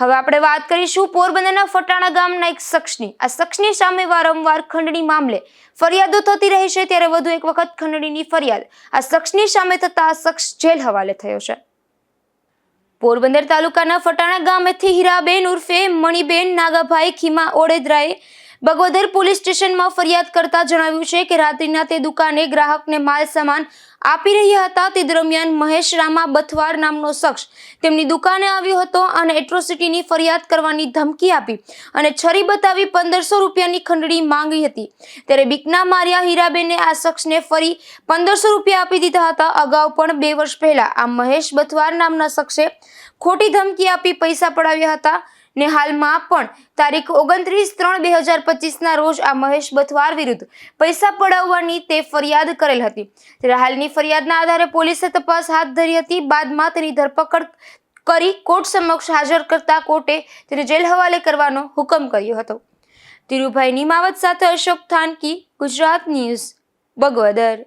હવે આપણે વાત કરીશું પોરબંદરના ફટાણા ગામના એક શખ્સની. આ શખ્સની સામે વારંવાર ખંડણી મામલે ફરિયાદો થતી રહી છે, ત્યારે વધુ એક વખત ખંડણીની ફરિયાદ. આ શખ્સની સામે થતા આ શખ્સ જેલ હવાલે થયો છે. પોરબંદર તાલુકાના ફટાણા ગામેથી હીરાબેન ઉર્ફે મણિબેન નાગાભાઈ ખીમા ઓડેદરાએ બગોદર પોલીસ સ્ટેશનમાં ફરિયાદ કરતા જણાવ્યું છે કે રાત્રિના તે દુકાને ગ્રાહકને માલ સામાન આપી રહ્યા હતા. તે દરમિયાન મહેશ રામા બથવાર નામનો શખ્સ તેમની દુકાને આવ્યો હતો અને એટ્રોસિટીની ફરિયાદ કરવાની ધમકી આપી અને છરી બતાવી પંદરસો રૂપિયાની ખંડણી માંગી હતી. ત્યારે બીકના માર્યા હીરાબેને આ શખ્સને ફરી પંદરસો રૂપિયા આપી દીધા હતા. અગાઉ પણ બે વર્ષ પહેલા આ મહેશ બથવાર નામના શખ્સે ખોટી ધમકી આપી પૈસા પડાવ્યા હતા. ને હાલમાં પણ તારીખ ઓગણત્રીસ ત્રણ બે હજાર પચીસના રોજ આ મહેશ બથવાર વિરુદ્ધ પૈસા પડાવવાની તે ફરિયાદ કરેલ હતી. ત્યારે હાલની ફરિયાદના આધારે પોલીસે તપાસ હાથ ધરી હતી. બાદમાં તેની ધરપકડ કરી કોર્ટ સમક્ષ હાજર કરતા કોર્ટે તેને જેલ હવાલે કરવાનો હુકમ કર્યો હતો. ધીરુભાઈ નિમાવત સાથે અશોક થાનકી, ગુજરાત ન્યૂઝ બગવદર